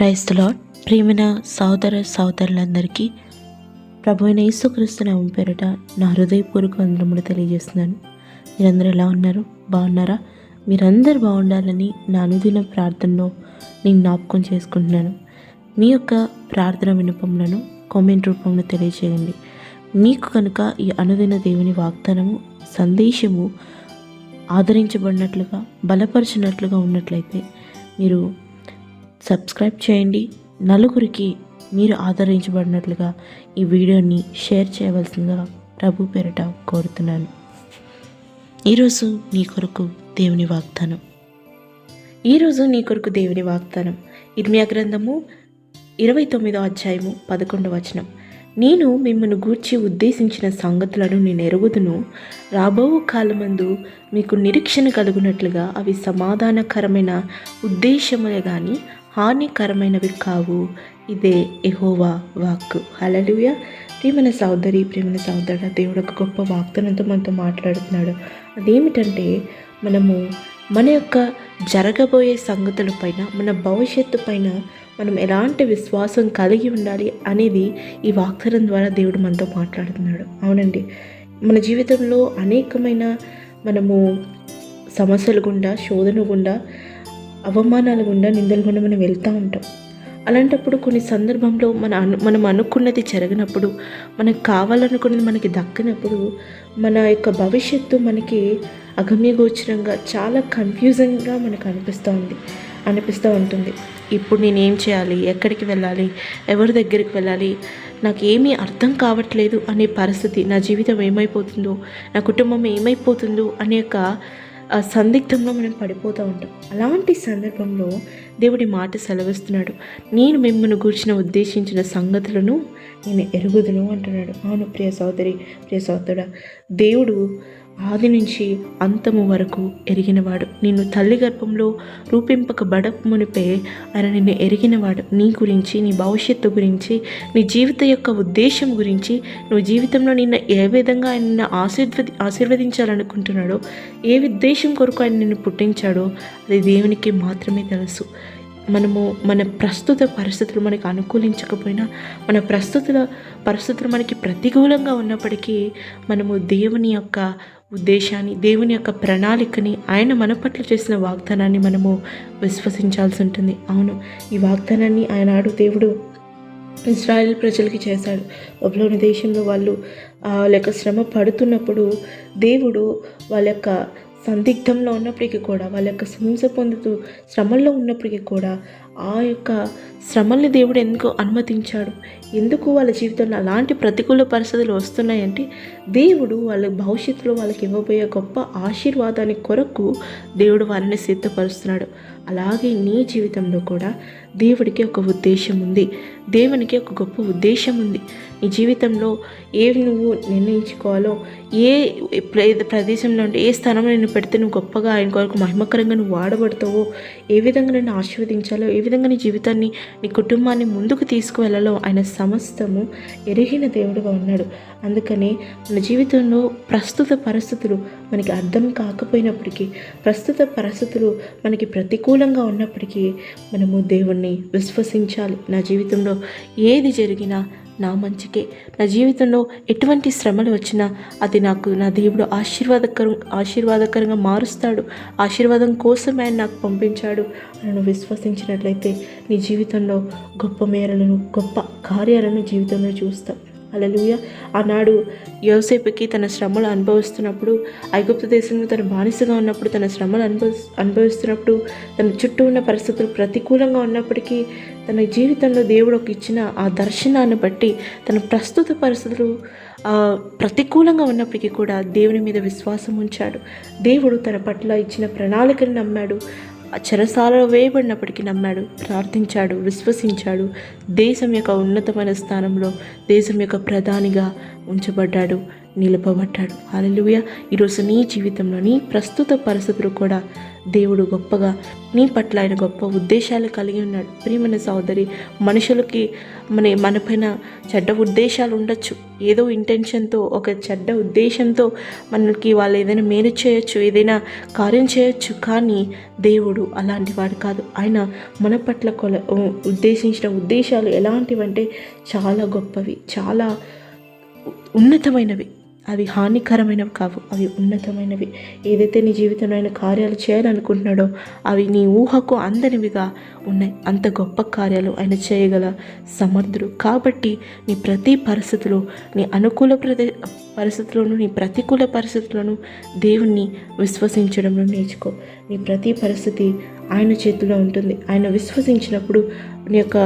క్రైస్తలో ప్రియమైన సోదర సోదరులందరికీ ప్రభు అయిన యేసుక్రీస్తు నామం పేరిట నా హృదయపూర్వక వందనములు తెలియజేస్తున్నాను. మీరందరూ ఎలా ఉన్నారు? బాగున్నారా? మీరందరూ బాగుండాలని నా అనుదిన ప్రార్థనలో నేను జ్ఞాపకం చేసుకుంటున్నాను. మీ యొక్క ప్రార్థన వినపములను కామెంట్ రూపంలో తెలియజేయండి మీకు కనుక ఈ అనుదిన దేవుని వాగ్దానము సందేశము ఆదరించబడినట్లుగా బలపరిచినట్లుగా ఉన్నట్లయితే మీరు సబ్స్క్రైబ్ చేయండి. నలుగురికి మీరు ఆదరించబడినట్లుగా ఈ వీడియోని షేర్ చేయవలసిందిగా ప్రభు పేరిట కోరుతున్నాను. ఈరోజు నీ కొరకు దేవుని వాగ్దానం. ఈరోజు నీ కొరకు దేవుని వాగ్దానం. ఇర్మియా గ్రంథము ఇరవై తొమ్మిదో అధ్యాయము పదకొండవ వచనం. నేను మిమ్మల్ని గూర్చి ఉద్దేశించిన సంగతులను నేను ఎరుగుదును. రాబో కాలమందు మీకు నిరీక్షణ కలుగునట్లుగా అవి సమాధానకరమైన ఉద్దేశములే కానీ హానికరమైనవి కావు. ఇదే ఎహోవా వాక్కు. హలలుయ ప్రేమన సౌదరి ప్రేమన సోదరుడ దేవుడు ఒక గొప్ప వాగ్దానంతో మనతో మాట్లాడుతున్నాడు. అదేమిటంటే మనము మన యొక్క జరగబోయే సంగతుల పైన మన భవిష్యత్తు పైన మనం ఎలాంటి విశ్వాసం కలిగి ఉండాలి అనేది ఈ వాగ్దానం ద్వారా దేవుడు మనతో మాట్లాడుతున్నాడు. అవునండి. మన జీవితంలో అనేకమైన మనము సమస్యలు గుండా శోధన గుండా అవమానాల గుండా నిందలు గుండా మనం వెళ్తూ ఉంటాం. అలాంటప్పుడు కొన్ని సందర్భంలో మన అను మనం అనుకున్నది జరగనప్పుడు మనకు కావాలనుకున్నది మనకి దక్కనప్పుడు మన యొక్క భవిష్యత్తు మనకి అగమ్యగోచరంగా చాలా కన్ఫ్యూజింగ్గా మనకు అనిపిస్తూ ఉంది అనిపిస్తూ ఉంటుంది. ఇప్పుడు నేను ఏం చేయాలి? ఎక్కడికి వెళ్ళాలి? ఎవరి దగ్గరికి వెళ్ళాలి? నాకు ఏమీ అర్థం కావట్లేదు అనే పరిస్థితి నా జీవితం ఏమైపోతుందో నా కుటుంబం ఏమైపోతుందో అనే యొక్క సందిగ్ధంలో మనం పడిపోతూ ఉంటాం. అలాంటి సందర్భంలో దేవుడి మాట సెలవిస్తున్నాడు. నేను మిమ్మల్ని గూర్చిన ఉద్దేశించిన సంగతులను నేను ఎరుగుదును అంటున్నాడు. అవును ప్రియ సోదరి ప్రియ సోదరుడా దేవుడు ఆది నుంచి అంతము వరకు ఎరిగినవాడు. నిన్ను తల్లి గర్భంలో రూపింపక బడమునిపే ఆయన నిన్ను ఎరిగినవాడు. నీ గురించి నీ భవిష్యత్తు గురించి నీ జీవిత యొక్క ఉద్దేశం గురించి నువ్వు జీవితంలో నిన్ను ఏ విధంగా ఆయన నిన్ను ఆశీర్వది ఆశీర్వదించాలనుకుంటున్నాడో ఏ ఉద్దేశం కొరకు ఆయన నిన్ను పుట్టించాడో అది దేవునికి మాత్రమే తెలుసు. మనము మన ప్రస్తుత పరిస్థితులు మనకు అనుకూలించకపోయినా మన ప్రస్తుత పరిస్థితులు మనకి ప్రతికూలంగా ఉన్నప్పటికీ మనము దేవుని యొక్క ఉద్దేశాన్ని దేవుని యొక్క ప్రణాళికని ఆయన మన పట్ల చేసిన వాగ్దానాన్ని మనము విశ్వసించాల్సి ఉంటుంది. అవును ఈ వాగ్దానాన్ని ఆయనాడు దేవుడు ఇజ్రాయెల్ ప్రజలకి చేశాడు. బబులోని దేశంలో వాళ్ళు వాళ్ళ యొక్క శ్రమ పడుతున్నప్పుడు దేవుడు వాళ్ళ యొక్క సందిగ్ధంలో ఉన్నప్పటికీ కూడా వాళ్ళ యొక్క హింస పొందుతూ శ్రమల్లో ఉన్నప్పటికీ కూడా ఆ యొక్క శ్రమల్ని దేవుడు ఎందుకు అనుమతించాడు? ఎందుకు వాళ్ళ జీవితంలో అలాంటి ప్రతికూల పరిస్థితులు వస్తున్నాయంటే దేవుడు వాళ్ళ భవిష్యత్తులో వాళ్ళకి ఇవ్వబోయే గొప్ప ఆశీర్వాదాన్ని కొరకు దేవుడు వారిని సిద్ధపరుస్తున్నాడు. అలాగే నీ జీవితంలో కూడా దేవుడికి ఒక ఉద్దేశం ఉంది. దేవునికి ఒక గొప్ప ఉద్దేశం ఉంది. నీ జీవితంలో ఏవి నువ్వు నిర్ణయించుకోవాలో ఏ ప్రదేశంలో అంటే ఏ స్థానంలో నేను పెడితే నువ్వు గొప్పగా ఆయన కొరకు మహిమకరంగా నువ్వు వాడబడతావో ఏ విధంగా నేను ఆశీర్వదించాలో ఏ విధంగా నీ జీవితాన్ని నీ కుటుంబాన్ని ముందుకు తీసుకువెళ్ళాలో ఆయన సమస్తము ఎరిగిన దేవుడుగా ఉన్నాడు. అందుకని మన జీవితంలో ప్రస్తుత పరిస్థితులు మనకి అర్థం కాకపోయినప్పటికీ ప్రస్తుత పరిస్థితులు మనకి ప్రతికూలంగా ఉన్నప్పటికీ మనము దేవుణ్ణి విశ్వసించాలి. నా జీవితంలో ఏది జరిగినా నా మంచికే. నా జీవితంలో ఎటువంటి శ్రమలు వచ్చినా అది నాకు నా దేవుడు ఆశీర్వాదకరం ఆశీర్వాదకరంగా మారుస్తాడు. ఆశీర్వాదం కోసం ఆయన నాకు పంపించాడు. నన్ను విశ్వసించినట్లయితే నీ జీవితంలో గొప్ప మేరలను గొప్ప కార్యాలను జీవితంలో చూస్తావు అలలుయ ఆనాడు యోసేపుకి తన శ్రమలు అనుభవిస్తున్నప్పుడు ఐగుప్తు దేశంలో తన బానిసగా ఉన్నప్పుడు తన శ్రమలు అనుభవి అనుభవిస్తున్నప్పుడు తన చుట్టూ ఉన్న పరిస్థితులు ప్రతికూలంగా ఉన్నప్పటికీ తన జీవితంలో దేవుడు ఒక ఇచ్చిన ఆ దర్శనాన్ని బట్టి తన ప్రస్తుత పరిస్థితులు ప్రతికూలంగా ఉన్నప్పటికీ కూడా దేవుని మీద విశ్వాసం ఉంచాడు. దేవుడు తన పట్ల ఇచ్చిన ప్రణాళికను నమ్మాడు. చెరసాలలో వేయబడినప్పటికీ నమ్మాడు ప్రార్థించాడు విశ్వసించాడు. దేశం యొక్క ఉన్నతమైన స్థానంలో దేశం యొక్క ప్రధానిగా ఉంచబడ్డాడు. నిలపబడ్డాడు. హాలెలూయ ఈరోజు నీ జీవితంలో నీ ప్రస్తుత పరిస్థితులు కూడా దేవుడు గొప్పగా నీ పట్ల ఆయన గొప్ప ఉద్దేశాలు కలిగి ఉన్నాడు. ప్రియమైన సోదరి మనుషులకి మన మనపైన చెడ్డ ఉద్దేశాలు ఉండొచ్చు. ఏదో ఇంటెన్షన్తో ఒక చెడ్డ ఉద్దేశంతో మనకి వాళ్ళు ఏదైనా మేలు చేయొచ్చు ఏదైనా కార్యం చేయొచ్చు కానీ దేవుడు అలాంటి వాడు కాదు. ఆయన మన పట్ల కొల ఉద్దేశించిన ఉద్దేశాలు ఎలాంటివంటే చాలా గొప్పవి చాలా ఉన్నతమైనవి. అవి హానికరమైనవి కావు. అవి ఉన్నతమైనవి. ఏదైతే నీ జీవితంలో ఆయన కార్యాలు చేయాలనుకుంటున్నాడో అవి నీ ఊహకు అందనివిగా ఉన్నాయి. అంత గొప్ప కార్యాలు ఆయన చేయగల సమర్థుడు. కాబట్టి నీ ప్రతి పరిస్థితిలో నీ అనుకూల ప్రదే పరిస్థితుల్లోనూ నీ ప్రతికూల పరిస్థితులను దేవుణ్ణి విశ్వసించడంలో నేర్చుకో. నీ ప్రతి పరిస్థితి ఆయన చేతిలో ఉంటుంది. ఆయన విశ్వసించినప్పుడు నీ యొక్క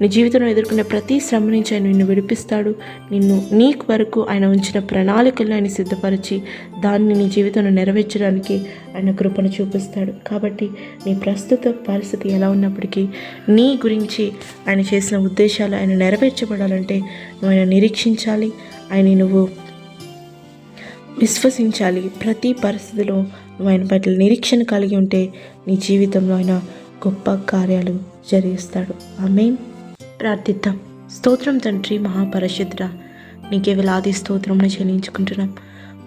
నీ జీవితంలో ఎదుర్కొనే ప్రతి శ్రమ నుంచి ఆయన నిన్ను విడిపిస్తాడు. నిన్ను నీ వరకు ఆయన ఉంచిన ప్రణాళికలను ఆయన సిద్ధపరిచి దాన్ని నీ జీవితంలో నెరవేర్చడానికి ఆయన కృపను చూపిస్తాడు. కాబట్టి నీ ప్రస్తుత పరిస్థితి ఎలా ఉన్నప్పటికీ నీ గురించి ఆయన చేసిన ఉద్దేశాలు ఆయన నెరవేర్చబడాలంటే నువ్వు ఆయన నిరీక్షించాలి. ఆయన నువ్వు విశ్వసించాలి. ప్రతి పరిస్థితిలో నువ్వు ఆయన పట్ల నిరీక్షణ కలిగి ఉంటే నీ జీవితంలో ఆయన గొప్ప కార్యాలు జరిగిస్తాడు. ఆమె ప్రార్థిద్దాం. స్తోత్రం తండ్రి మహాపరిశుద్ర నీకే వేలాది స్తోత్రంను చెల్లించుకుంటున్నాం.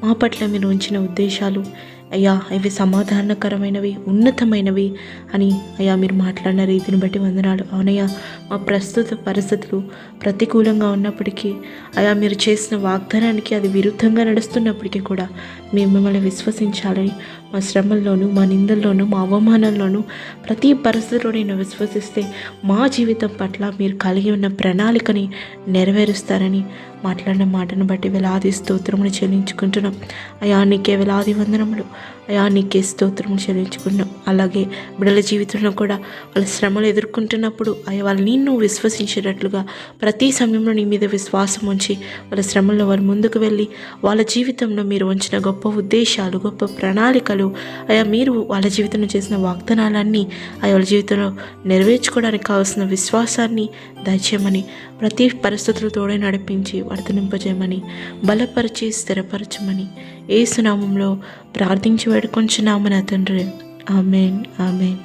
మా పట్ల మీరు ఉంచిన ఉద్దేశాలు అయ్యా ఇవి సమాధానకరమైనవి ఉన్నతమైనవి అని అయ్యా మీరు మాట్లాడిన రీతిని బట్టి వందనాలు. అవునయ్యా మా ప్రస్తుత పరిస్థితులు ప్రతికూలంగా ఉన్నప్పటికీ అయా మీరు చేసిన వాగ్దానానికి అది విరుద్ధంగా నడుస్తున్నప్పటికీ కూడా మేము మిమ్మల్ని విశ్వసించాలని మా శ్రమల్లోనూ మా నిందల్లోనూ మా అవమానంలోనూ ప్రతి పరిస్థితిలో నేను విశ్వసిస్తే మా జీవితం పట్ల మీరు కలిగి ఉన్న ప్రణాళికని నెరవేరుస్తారని మాట్లాడిన మాటను బట్టి వేలాది స్తోత్రములు చెల్లించుకుంటున్నాం. అయా నీకే వేలాది వందనములు. అయా నీకే స్తోత్రం చెల్లించుకున్నాం అలాగే బిడ్డల జీవితంలో కూడా వాళ్ళ శ్రమలు ఎదుర్కొంటున్నప్పుడు అయ్యా వాళ్ళు నిన్ను విశ్వసించేటట్లుగా ప్రతి సమయంలో నీ మీద విశ్వాసం ఉంచి వాళ్ళ శ్రమల్లో వారు ముందుకు వెళ్ళి వాళ్ళ జీవితంలో మీరు ఉంచిన గొప్ప ఉద్దేశాలు గొప్ప ప్రణాళికలు అయా మీరు వాళ్ళ జీవితంలో చేసిన వాగ్దానాలన్నీ అయ్యా వాళ్ళ జీవితంలో నెరవేర్చుకోవడానికి కావాల్సిన విశ్వాసాన్ని దయచేయమని ప్రతి పరిస్థితులు తోడే నడిపించి వర్ధనింపజేయమని బలపరిచి స్థిరపరచమని ఏసునామంలో ప్రార్థించి వేడుకొంచున్నాము నా తండ్రి. Amen amen.